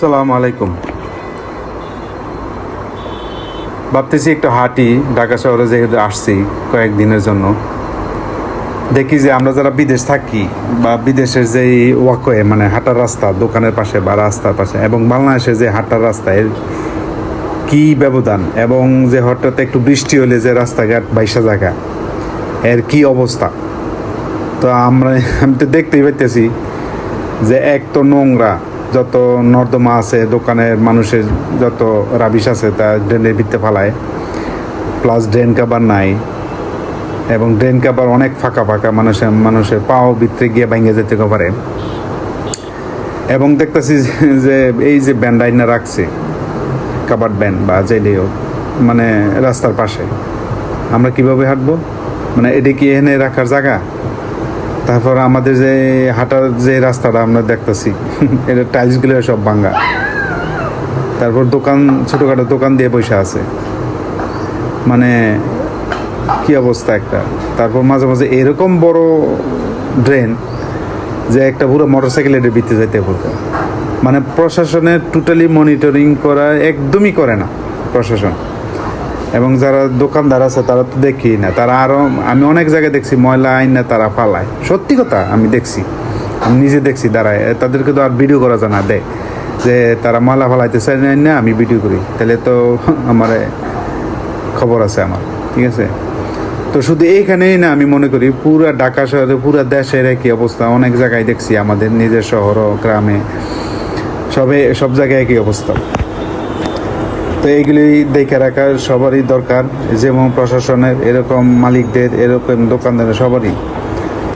আসসালামু আলাইকুম। ভাবতেছি একটু হাঁটি ঢাকা শহরে যেহেতু আসছি কয়েকদিনের জন্য। দেখি যে আমরা যারা বিদেশ থাকি বা বিদেশের যে ওয়াকওয়ে মানে হাঁটার রাস্তা, দোকানের পাশে বা রাস্তার পাশে, এবং বাংলাদেশে যে হাঁটার রাস্তা, এর কি ব্যবধান, এবং যে হঠাৎ একটু বৃষ্টি হলে যে রাস্তাঘাট বাইশা জায়গা, এর কি অবস্থা? তো আমরা, আমি তো দেখতেই পাইতেছি যে এক তো নোংরা যত নর্দমা আছে, দোকানের মানুষের যত রাবিশ আছে, তা ড্রেনের ভিত্তে ফালায়। প্লাস ড্রেন কাবার নাই এবং ড্রেন কাবার অনেক ফাঁকা ফাঁকা মানুষের মানুষের পাও ভিতরে গিয়ে ভেঙে যেতে পারে। এবং দেখতেছি যে এই যে ব্যান্ড ব্যান্ডাইনা রাখছে কাবার ব্যান্ড বা যেটাই হোক মানে রাস্তার পাশে, আমরা কীভাবে হাঁটবো? মানে এটা কি এখানে রাখার জায়গা? তারপর আমাদের যে হাঁটার যে রাস্তাটা আমরা দেখতেছি, এটা টাইলসগুলো সব ভাঙ্গা। তারপর দোকান, ছোটোখাটো দোকান দিয়ে পয়সা আছে। মানে কি অবস্থা একটা। তারপর মাঝে মাঝে এরকম বড় ড্রেন যে একটা পুরো মোটর সাইকেল এটা বিতে যাইতে বলতে মানে প্রশাসনের টোটালি মনিটরিং করা একদমই করে না প্রশাসন। এবং যারা দোকানদার আছে, তারা তো দেখি না। তারা আরও আমি অনেক জায়গায় দেখছি, ময়লা আইন না তারা ফালায়। সত্যি কথা, আমি দেখছি। আমি নিজে দেখছি, দাঁড়ায়। তাদেরকে তো আর ভিডিও করা যায় না দেয় যে তারা ময়লা ফালাইতে চাই না আমি ভিডিও করি। তাহলে তো আমার খবর আছে আমার, ঠিক আছে? তো শুধু এইখানেই না, আমি মনে করি, পুরো ঢাকা শহরে, পুরো দেশের একই অবস্থা। অনেক জায়গায় দেখছি, আমাদের নিজের শহর গ্রামে সবে, সব জায়গায় একই অবস্থা। তো এইগুলি দেখে রাখার সবারই দরকার, যেমন প্রশাসনের এরকম মালিকদের, এরকম দোকানদারের সবারই।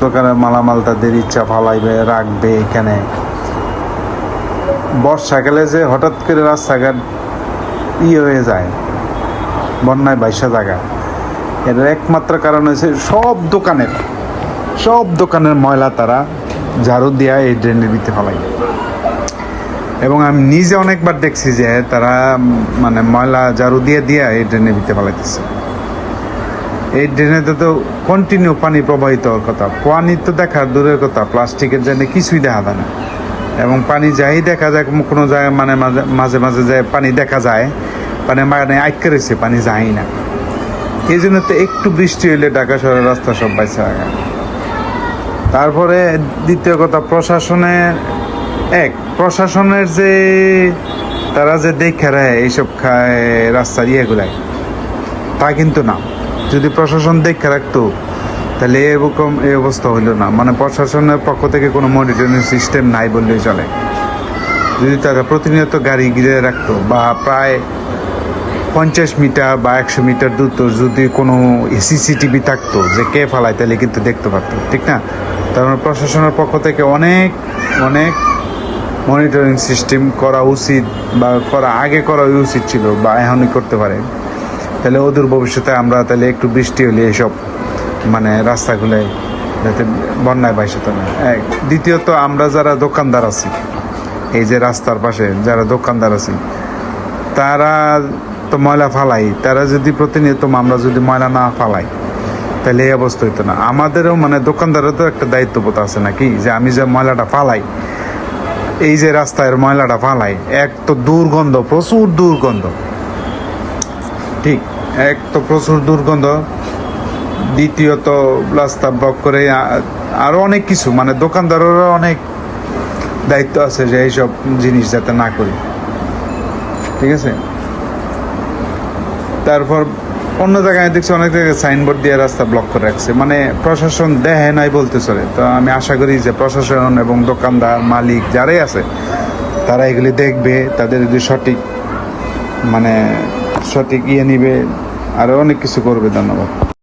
দোকানের মালামাল তাদের ইচ্ছা ফালাইবে, রাখবে এখানে। বর্ষাকালে যে হঠাৎ করে রাস্তাঘাট ইয়ে হয়ে যায়, বন্যায় বাইশা জায়গা। এর একমাত্র কারণ হচ্ছে সব দোকানের সব দোকানের ময়লা তারা ঝাড়ু দিয়া এই ড্রেনের ভিতরে ফেলাই এবং আমি নিজে অনেকবার দেখছি যে তারা মানে ময়লা ঝাড়ু দিয়ে দিয়া এই ড্রেনের ভিতরে ফেলাইতেছে। এই ড্রেনেতে তো কন্টিনিউ পানি প্রবাহিত হওয়ার কথা। পানি তো দেখার দূরের কথা, প্লাস্টিকের ড্রেনে কিছুই দেখা যায় না। এবং পানি যাই দেখা যায়, কোনো জায়গায় মানে মাঝে মাঝে যায় পানি দেখা যায় মানে মানে আটকে রয়েছে, পানি যায় না। এই জন্য তো একটু বৃষ্টি হইলে ঢাকা শহরের রাস্তা সব বাইসে তারপরে দ্বিতীয় কথা, প্রশাসনের এক, প্রশাসনের যে তারা যে দেখে রায় এইসব খায় রাস্তার ইয়েগুলাই, তা কিন্তু না। যদি প্রশাসন দেখে রাখতো, তাহলে এরকম এই অবস্থা হইল না। মানে প্রশাসনের পক্ষ থেকে কোনো মনিটরিং সিস্টেম নাই বললেই চলে। যদি তারা প্রতিনিয়ত গাড়ি গিরে রাখতো, বা প্রায় পঞ্চাশ মিটার বা একশো মিটার দূর যদি কোনো সিসিটিভি থাকতো, যে কে ফালায়, তাহলে কিন্তু দেখতে পারতো। ঠিক না? তার মানে প্রশাসনের পক্ষ থেকে অনেক অনেক মনিটরিং সিস্টেম করা উচিত বা করা আগে করা উচিত ছিল বা এখনই করতে পারে। তাহলে অদূর ভবিষ্যতে আমরা তাহলে একটু বৃষ্টি হলে এইসব মানে রাস্তাগুলোয় যাতে বন্যায় বাইসাতে না। এক, দ্বিতীয়ত আমরা যারা দোকানদার আছি, এই যে রাস্তার পাশে যারা দোকানদার আছি, তারা তো ময়লা ফালাই, তারা যদি প্রতিনিয়ত আমরা যদি ময়লা না ফালাই, তাহলে এই অবস্থা হইতো না। আমাদেরও মানে দোকানদারও তো একটা দায়িত্ববোধ আছে নাকি, যে আমি যে ময়লাটা ফালাই এই যে রাস্তায় ময়লাটা ফালাই, এক তো দুর্গন্ধ, প্রচুর দুর্গন্ধ। ঠিক, এক তো প্রচুর দুর্গন্ধ। দ্বিতীয়ত, রাস্তা ব্লক করে আ- আরও অনেক কিছু মানে দোকানদারেরও অনেক দায়িত্ব আছে যে এইসব জিনিস যাতে না করি। ঠিক আছে? তারপর অন্য জায়গায় দেখছি অনেক জায়গায় সাইনবোর্ড দিয়ে রাস্তা ব্লক করে রাখছে। মানে প্রশাসন দেহে নাই বলতে চলে তো আমি আশা করি যে প্রশাসন এবং দোকানদার, মালিক যারাই আছে, তারা এগুলি দেখবে, তাদের যদি সঠিক মানে সঠিক ইয়ে নিবে আরও অনেক কিছু করবে, ধন্যবাদ।